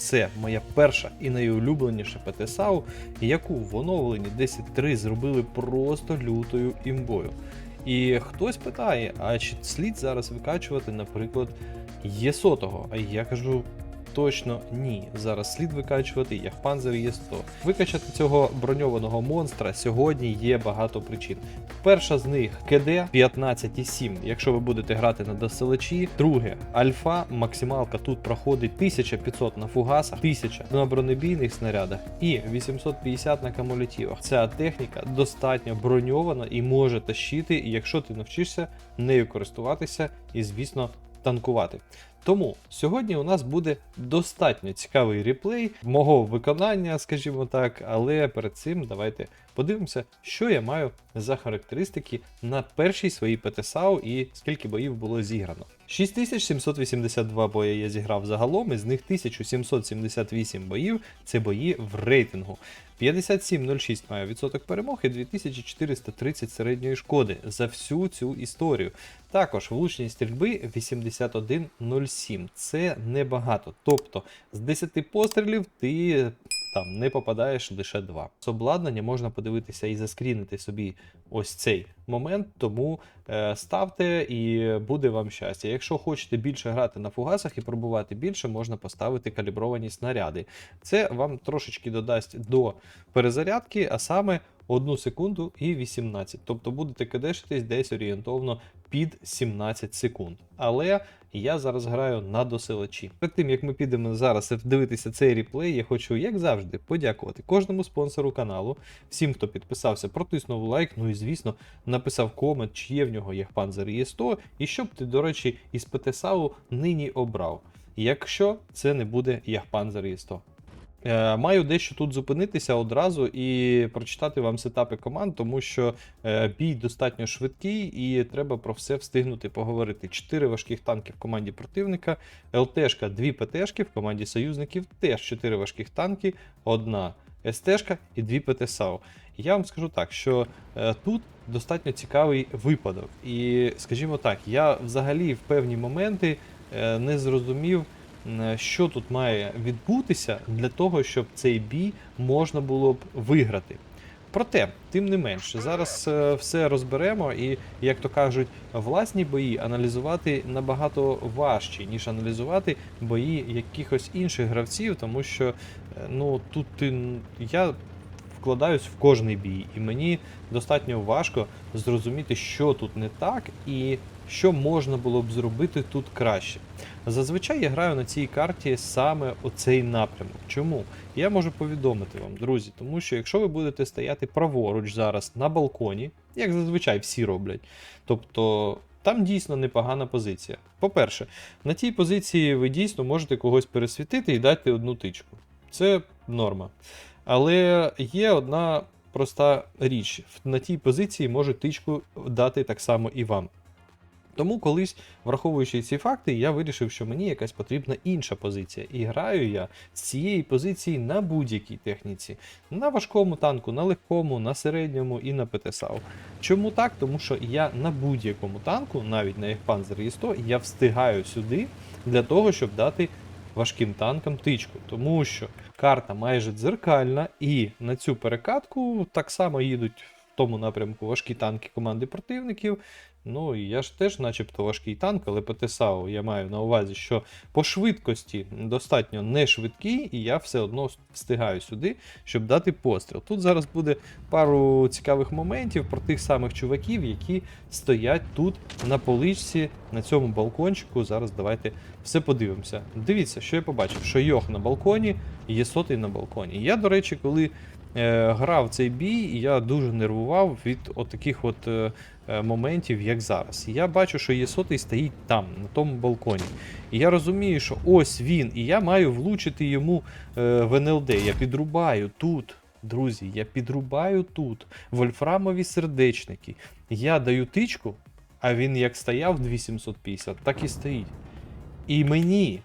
це моя перша і найулюбленіша ПТСАУ, яку в оновленні 10.3 зробили просто лютою імбою. І хтось питає, а чи слід зараз викачувати, наприклад, Є100? А я кажу. Точно ні. Зараз слід викачувати Яхпанзер Є100. Викачати цього броньованого монстра сьогодні є багато причин. Перша з них КД 15,7, якщо ви будете грати на доселечі. Друге, альфа, максималка тут проходить 1500 на фугасах, 1000 на бронебійних снарядах і 850 на кумулятивах. Ця техніка достатньо броньована і може тащити, якщо ти навчишся нею користуватися і, звісно, танкувати. Тому сьогодні у нас буде достатньо цікавий реплей мого виконання, скажімо так, але перед цим давайте подивимося, що я маю за характеристики на першій своїй ПТСАУ і скільки боїв було зіграно. 6782 бої я зіграв загалом, із них 1778 боїв це бої в рейтингу. 57,06 має відсоток перемог і 2430 середньої шкоди за всю цю історію. Також влучність стрільби 81,07. Це небагато. Тобто з 10 пострілів ти там не попадаєш лише 2. З обладнання можна подивитися і заскрінити собі ось цей момент, тому е, ставте і буде вам щастя. Якщо хочете більше грати на фугасах і пробувати більше, можна поставити калібровані снаряди. Це вам трошечки додасть до перезарядки, а саме 1 секунду і 18. Тобто будете кидешитись десь орієнтовно під 17 секунд. Але я зараз граю на досилачі. Перед тим як ми підемо зараз дивитися цей реплей, я хочу, як завжди, подякувати кожному спонсору каналу, всім, хто підписався, протиснув лайк, ну і звісно, написав комент, чи є в нього Яхпанзер Є100, і щоб ти, до речі, із ПТСАУ нині обрав. Якщо це не буде Яхпанзер Є100. Е, Маю дещо тут зупинитися одразу і прочитати вам сетапи команд, тому що е, бій достатньо швидкий і треба про все встигнути поговорити. Чотири важких танки в команді противника, ЛТшка, дві ПТшки в команді союзників, теж чотири важких танки, одна СТшка і дві ПТСАУ. Я вам скажу так, що е, тут достатньо цікавий випадок. І скажімо так, я взагалі в певні моменти не зрозумів. Е, що тут має відбутися для того, щоб цей бій можна було б виграти. Проте, тим не менше, зараз е, все розберемо, і, як то кажуть, власні бої аналізувати набагато важче, ніж аналізувати бої якихось інших гравців, тому що е, ну тут ти, я вкладаюсь в кожний бій, і мені достатньо важко зрозуміти, що тут не так, і що можна було б зробити тут краще. Зазвичай я граю на цій карті саме оцей напрямок. Чому? Я можу повідомити вам, друзі, тому що якщо ви будете стояти праворуч зараз на балконі, як зазвичай всі роблять, тобто там дійсно непогана позиція. По-перше, на тій позиції ви дійсно можете когось пересвітити і дати одну тичку. Це норма. Але є одна проста річ: на тій позиції може тичку дати так само і вам. Тому колись, враховуючи ці факти, я вирішив, що мені якась потрібна інша позиція. І граю я з цієї позиції на будь-якій техніці. На важкому танку, на легкому, на середньому і на ПТСАУ. Чому так? Тому що я на будь-якому танку, навіть на Panzer e 100 я встигаю сюди для того, щоб дати важким танкам тичку. Тому що карта майже дзеркальна, і на цю перекатку так само їдуть в тому напрямку важкі танки команди противників. Ну я ж теж, начебто, важкий танк, але по ТСАУ я маю на увазі, що по швидкості достатньо не швидкий, і я все одно встигаю сюди, щоб дати постріл. Тут зараз буде пару цікавих моментів про тих самих чуваків, які стоять тут на поличці, на цьому балкончику. Зараз давайте все подивимося. Дивіться, що я побачив, що Йох на балконі, є сотий на балконі. Я, до речі, коли грав цей бій, і я дуже нервував від отаких от. Е, е, моментів, як зараз. Я бачу, що є сотий стоїть там, на тому балконі. І я розумію, що ось він, і я маю влучити йому е, в НЛД. Я підрубаю тут. Друзі, я підрубаю тут вольфрамові сердечники. Я даю тичку, а він як стояв 2750, так і стоїть. І мені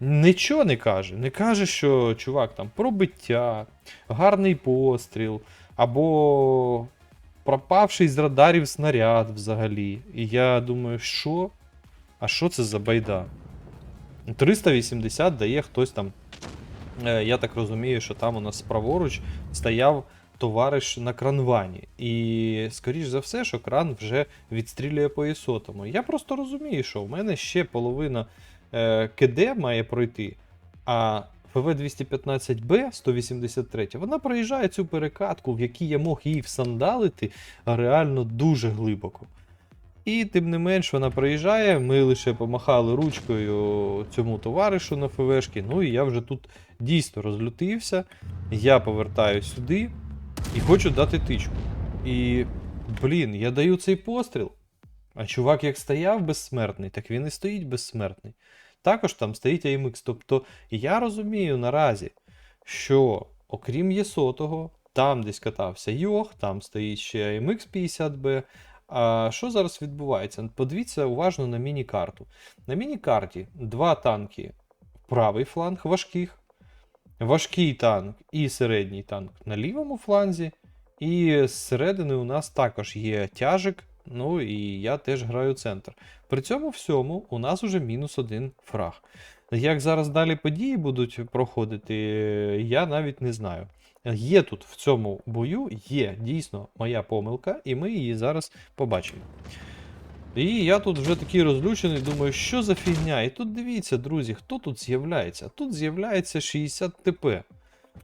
нічого не каже. Не каже, що чувак там пробиття, гарний постріл, або пропавший з радарів снаряд взагалі. І я думаю, що? А що це за байда? 380 дає хтось там. Е, Я так розумію, що там у нас праворуч стояв товариш на кранвані. І, скоріш за все, що кран вже відстрілює по ісотому. Я просто розумію, що в мене ще половина КД має пройти, а ПВ-215Б 183, вона проїжджає цю перекатку, в якій я мог її всандалити реально дуже глибоко. І тим не менш вона проїжджає, ми лише помахали ручкою цьому товаришу на ФВшки. Ну і я вже тут дійсно розлютився. Я повертаю сюди і хочу дати тичку. І, блін, я даю цей постріл. А чувак, як стояв безсмертний, так він і стоїть безсмертний. Також там стоїть AMX. Тобто я розумію наразі, що окрім Єсотого, там десь катався Йох, там стоїть ще AMX 50B. А що зараз відбувається? Подивіться уважно на міні-карту. На міні-карті два танки правий фланг важких, важкий танк і середній танк на лівому фланзі. І зсередини у нас також є тяжик, ну і я теж граю центр. При цьому всьому у нас уже мінус один фраг. Як зараз далі події будуть проходити, я навіть не знаю. Є тут в цьому бою, є дійсно моя помилка, і ми її зараз побачимо. І я тут вже такий розлючений, думаю, що за фігня? І тут дивіться, друзі, хто тут з'являється? Тут з'являється 60 ТП.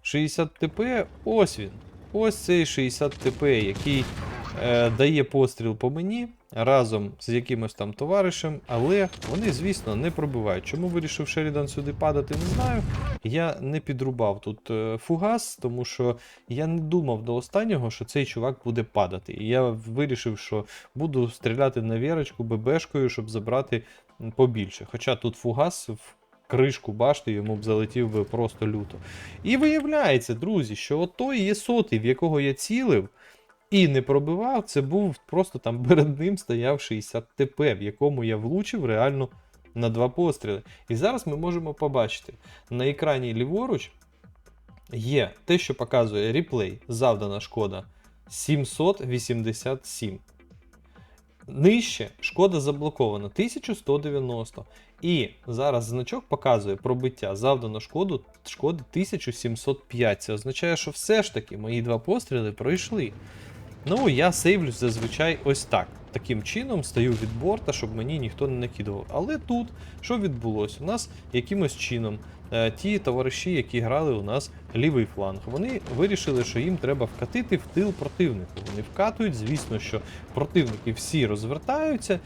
60 ТП, ось він. Ось цей 60 ТП, який дає постріл по мені разом з якимось там товаришем, але вони, звісно, не пробивають. Чому вирішив Шерідан сюди падати, не знаю. Я не підрубав тут е, фугас, тому що я не думав до останнього, що цей чувак буде падати. І я вирішив, що буду стріляти на вірочку ББшкою, щоб забрати побільше. Хоча тут фугас в кришку башти йому б залетів би просто люто. І виявляється, друзі, що от той є сотий, в якого я цілив. І не пробивав, це був просто там перед ним стояв 60 ТП, в якому я влучив реально на два постріли. І зараз ми можемо побачити на екрані ліворуч є те, що показує реплей, завдана шкода 787. Нижче шкода заблокована 1190. І зараз значок показує пробиття завдано шкоду шкоди 1705. Це означає, що все ж таки мої два постріли пройшли. Ну, я сейвлюсь зазвичай ось так. Таким чином стаю від борта, щоб мені ніхто не накидував. Але тут що відбулося? У нас якимось чином е, ті товариші, які грали у нас лівий фланг, вони вирішили, що їм треба вкатити в тил противнику. Вони вкатують, звісно, що противники всі розвертаються.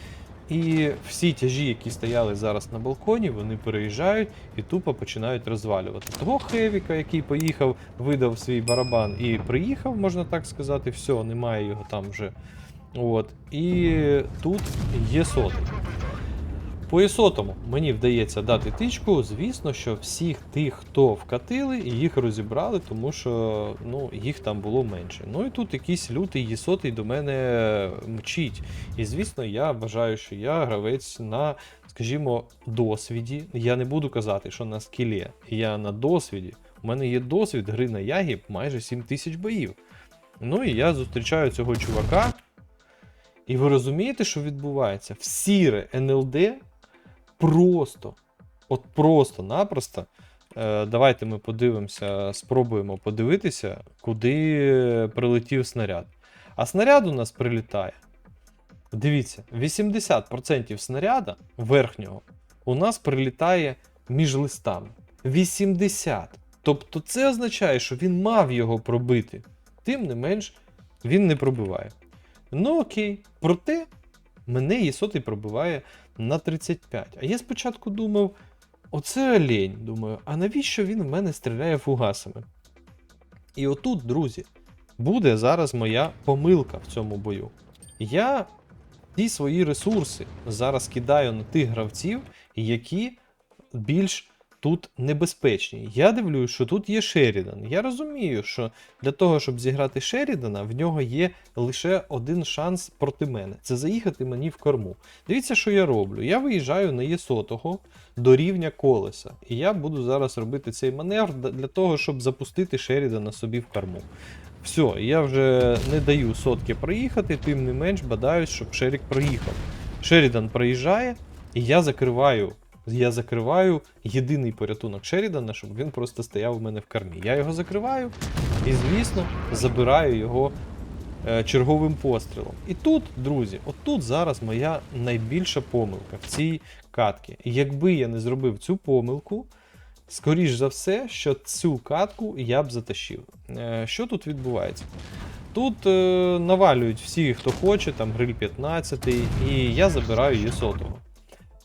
І всі тяжі, які стояли зараз на балконі, вони переїжджають і тупо починають розвалювати. Того Хевіка, який поїхав, видав свій барабан і приїхав, можна так сказати, все, немає його там вже. От. І тут є сотий. По ісотому мені вдається дати тичку. Звісно, що всіх тих, хто вкатили, їх розібрали, тому що ну, їх там було менше. Ну і тут якийсь лютий єсотий до мене мчить. І звісно, я вважаю, що я гравець на, скажімо, досвіді. Я не буду казати, що на скілі. Я на досвіді. У мене є досвід гри на Ягі майже 7 тисяч боїв. Ну і я зустрічаю цього чувака. І ви розумієте, що відбувається? В сіре НЛД просто, от просто-напросто. Е, давайте ми подивимося, спробуємо подивитися, куди прилетів снаряд. А снаряд у нас прилітає. Дивіться, 80% снаряда верхнього у нас прилітає між листами. 80. Тобто це означає, що він мав його пробити. Тим не менш, він не пробиває. Ну окей, проте мене Єсотий пробиває на 35. А я спочатку думав, оце олень. Думаю, а навіщо він в мене стріляє фугасами? І отут, друзі, буде зараз моя помилка в цьому бою. Я ті свої ресурси зараз кидаю на тих гравців, які більш тут небезпечні. Я дивлюсь, що тут є Шерідан. Я розумію, що для того, щоб зіграти Шерідана, в нього є лише один шанс проти мене це заїхати мені в корму. Дивіться, що я роблю. Я виїжджаю на Єсотого до рівня колеса. І я буду зараз робити цей маневр для того, щоб запустити Шерідана собі в корму. Все, я вже не даю сотки проїхати, тим не менш бадаюсь, щоб Шерік проїхав. Шерідан проїжджає, і я закриваю Я закриваю єдиний порятунок Шерідана, щоб він просто стояв у мене в кармі. Я його закриваю і, звісно, забираю його е, черговим пострілом. І тут, друзі, отут зараз моя найбільша помилка в цій катці. Якби я не зробив цю помилку, скоріш за все, що цю катку я б затащив. Е, Що тут відбувається? Тут е, навалюють всі, хто хоче, там гриль 15, і я забираю Єсотого.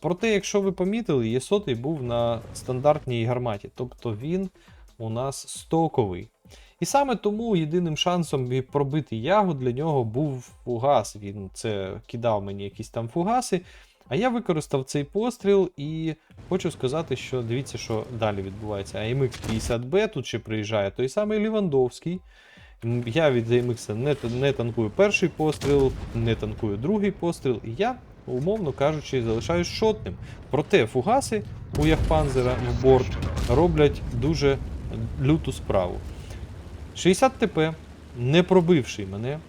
Проте, якщо ви помітили, Єсотий був на стандартній гарматі, тобто він у нас стоковий. І саме тому єдиним шансом пробити ягу для нього був фугас. Він це кидав мені якісь там фугаси. А я використав цей постріл і хочу сказати, що дивіться, що далі відбувається. AMX 50B тут ще приїжджає той самий Лівандовський. Я від AMX не, не танкую перший постріл, не танкую другий постріл, і я, умовно кажучи, залишаюсь шотним. Проте фугаси у Яхпанзера в борт роблять дуже люту справу. 60 ТП, не пробивший мене,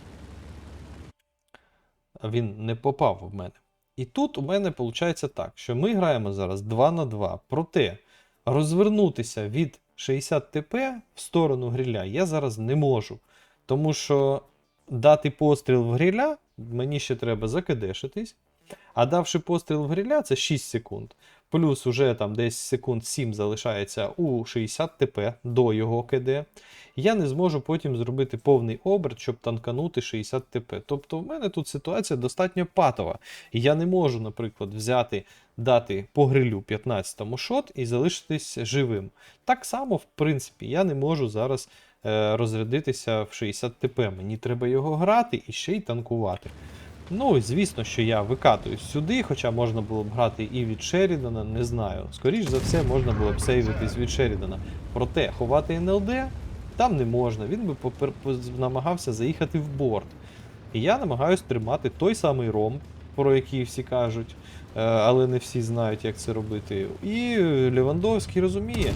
він не попав в мене. І тут у мене виходить так, що ми граємо зараз 2 на 2. Проте розвернутися від 60 ТП в сторону гриля я зараз не можу. Тому що дати постріл в гриля, мені ще треба закидешитись. А давши постріл в гриля, це 6 секунд. Плюс уже там десь секунд 7 залишається у 60 ТП до його КД. Я не зможу потім зробити повний оберт, щоб танканути 60 ТП. Тобто в мене тут ситуація достатньо патова. Я не можу, наприклад, взяти, дати по грилю 15-му шот і залишитись живим. Так само, в принципі, я не можу зараз е, розрядитися в 60 ТП. Мені треба його грати і ще й танкувати. Ну, звісно, що я викатуюсь сюди, хоча можна було б грати і від Шерідана, не знаю. Скоріш за все, можна було б сейвитись від Шерідана. Проте ховати НЛД там не можна. Він би намагався заїхати в борт. І я намагаюсь тримати той самий ромб, про який всі кажуть, е, але не всі знають, як це робити. І Левандовський розуміє,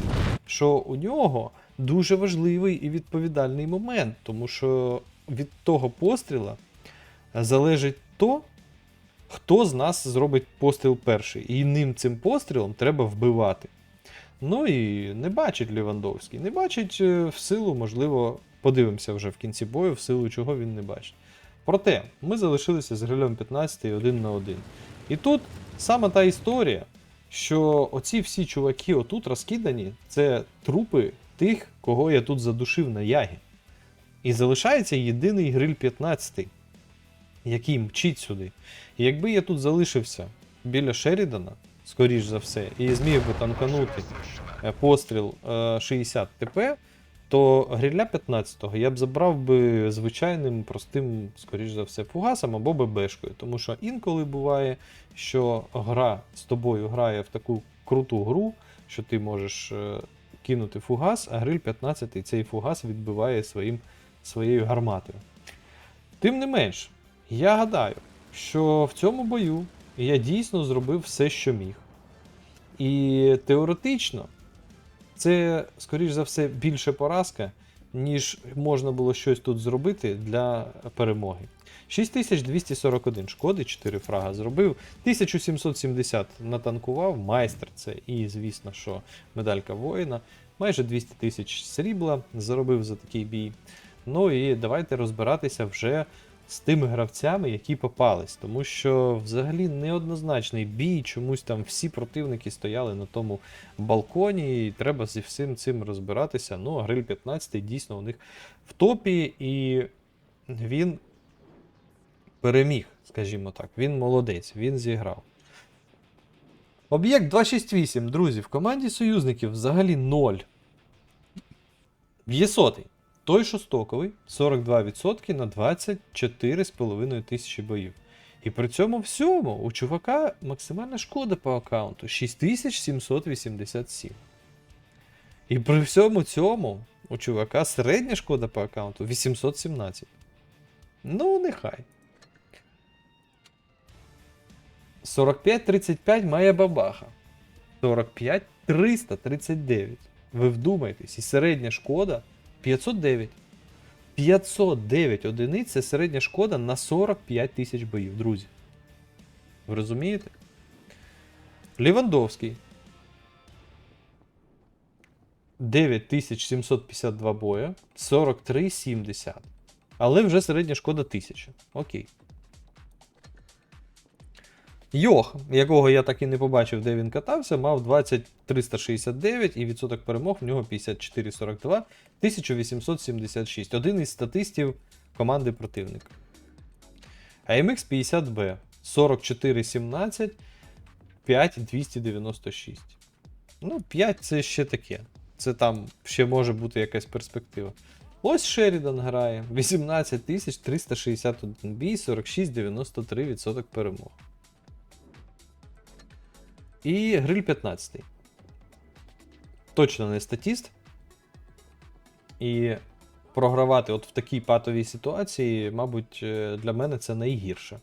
що у нього дуже важливий і відповідальний момент, тому що від того постріла залежить то, хто з нас зробить постріл перший. І ним цим пострілом треба вбивати. Ну і не бачить Лівандовський. Не бачить е, в силу, можливо, подивимося вже в кінці бою, в силу чого він не бачить. Проте, ми залишилися з грилем 15 один на один. І тут саме та історія, що оці всі чуваки отут розкидані, це трупи тих, кого я тут задушив на ягі. І залишається єдиний гриль 15, який мчить сюди. І якби я тут залишився біля Шерідана, скоріш за все, і зміг би танканути е, постріл е, 60 ТП, то гриля 15-го я б забрав би звичайним простим, скоріш за все, фугасом або ББшкою. Тому що інколи буває, що гра з тобою грає в таку круту гру, що ти можеш е, кинути фугас, а гриль 15 цей фугас відбиває своїм, своєю гарматою. Тим не менш, я гадаю, що в цьому бою я дійсно зробив все, що міг. І теоретично, це, скоріш за все, більше поразка, ніж можна було щось тут зробити для перемоги. 6241 шкоди, 4 фрага зробив, 1770 натанкував, майстер це і, звісно, що медалька воїна, майже 200 тисяч срібла заробив за такий бій. Ну і давайте розбиратися вже з тими гравцями, які попались, тому що взагалі неоднозначний бій, чомусь там всі противники стояли на тому балконі, і треба зі всім цим розбиратися. Ну, а Гриль 15 дійсно у них в топі, і він переміг, скажімо так. Він молодець, він зіграв. Об'єкт 268, друзі, в команді союзників взагалі 0. Є сотий. Той, що стоковий, 42% на 24,5 тисячі боїв. І при цьому всьому у чувака максимальна шкода по аккаунту 6787. І при всьому цьому у чувака середня шкода по аккаунту 817. Ну, нехай. 45-35 має бабаха. 45 339. Ви вдумайтесь, і середня шкода 509. 509 одиниць це середня шкода на 45 тисяч боїв, друзі. Ви розумієте? Лівандовський. 9752 боя. 43,70. Але вже середня шкода 1000. Окей. Йох, якого я так і не побачив, де він катався, мав 20369 і відсоток перемог в нього 54,42, 1876. Один із статистів команди противника. AMX 50B 4417, 5296. Ну, 5 це ще таке. Це там ще може бути якась перспектива. Ось Шерідан грає. 18361 бій, 46,93% перемог. І гриль 15. Точно не статіст. І програвати от в такій патовій ситуації, мабуть, е, для мене це найгірше.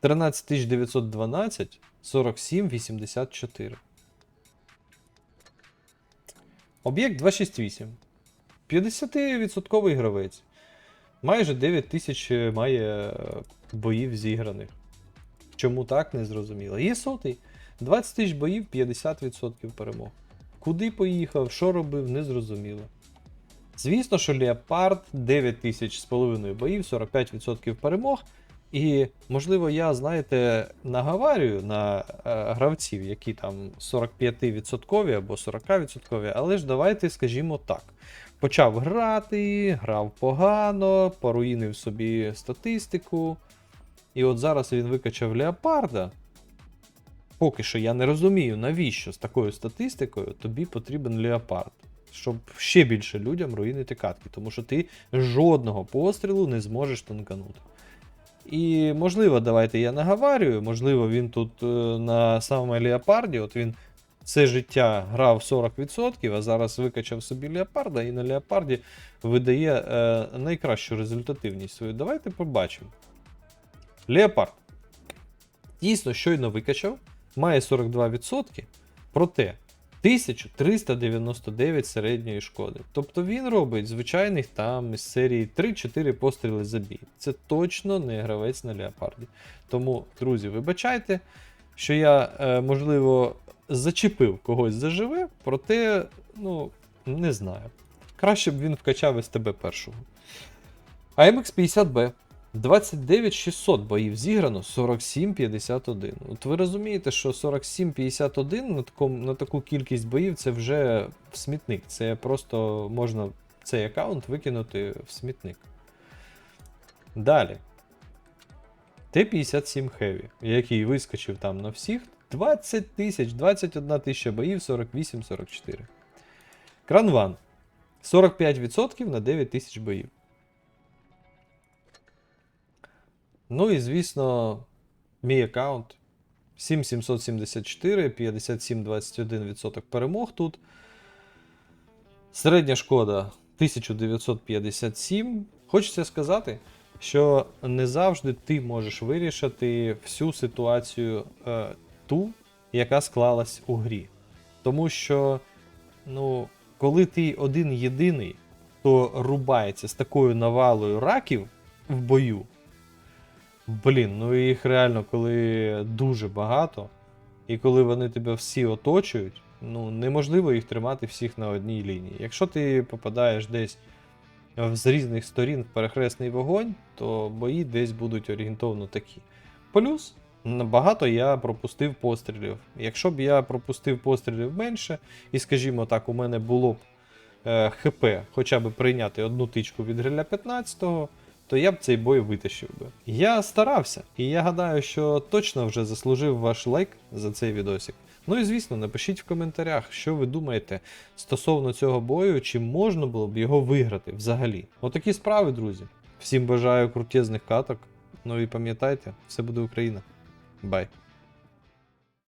13912, 47,84. Об'єкт 268. 50% гравець. Майже 9 тисяч має е, боїв зіграних. Чому так, не зрозуміло. Є сотий. 20 тисяч боїв, 50% перемог. Куди поїхав, що робив, не зрозуміло. Звісно, що Леопард 9 тисяч з половиною боїв, 45% перемог. І, можливо, я, знаєте, наговарюю на е, гравців, які там 45% або 40%, але ж давайте скажімо так. Почав грати, грав погано, поруїнив собі статистику. І от зараз він викачав Леопарда. Поки що я не розумію, навіщо з такою статистикою тобі потрібен Леопард. Щоб ще більше людям руїнити катки, тому що ти жодного пострілу не зможеш танканути. І можливо, давайте я наговарюю, можливо, він тут е, на самому Леопарді, от він все життя грав 40%, а зараз викачав собі Леопарда і на Леопарді видає е, найкращу результативність свою. Давайте побачимо. Леопард. Дійсно, щойно викачав, має 42%, проте 1399 середньої шкоди. Тобто він робить звичайних там із серії 3-4 постріли за бій. Це точно не гравець на Леопарді. Тому, друзі, вибачайте, що я, е, можливо, зачепив когось заживе, проте, ну, не знаю. Краще б він вкачав СТБ першого. AMX 50B. 29600 боїв зіграно, 47-51. От ви розумієте, що 47-51 на, такому, на таку кількість боїв це вже в смітник. Це просто можна цей аккаунт викинути в смітник. Далі. Т-57 Heavy, який вискочив там на всіх. 20 тисяч, 21 тисяча боїв, 48-44. Кранван. 45% на 9 тисяч боїв. Ну і звісно, мій аккаунт 7774, 57,21% перемог тут. Середня шкода 1957. Хочеться сказати, що не завжди ти можеш вирішити всю ситуацію е, ту, яка склалась у грі. Тому що, ну, коли ти один єдиний, хто рубається з такою навалою раків в бою. Блін, ну їх реально, коли дуже багато, і коли вони тебе всі оточують, ну неможливо їх тримати всіх на одній лінії. Якщо ти попадаєш десь з різних сторін в перехресний вогонь, то бої десь будуть орієнтовно такі. Плюс, набагато я пропустив пострілів. Якщо б я пропустив пострілів менше, і, скажімо так, у мене було б е, ХП хоча б прийняти одну тичку від гриля 15-го, то я б цей бой витащив би. Я старався, і я гадаю, що точно вже заслужив ваш лайк за цей відосик. Ну і звісно, напишіть в коментарях, що ви думаєте стосовно цього бою, чи можна було б його виграти взагалі. Отакі справи, друзі. Всім бажаю крутезних каток. Ну і пам'ятайте, все буде Україна. Бай.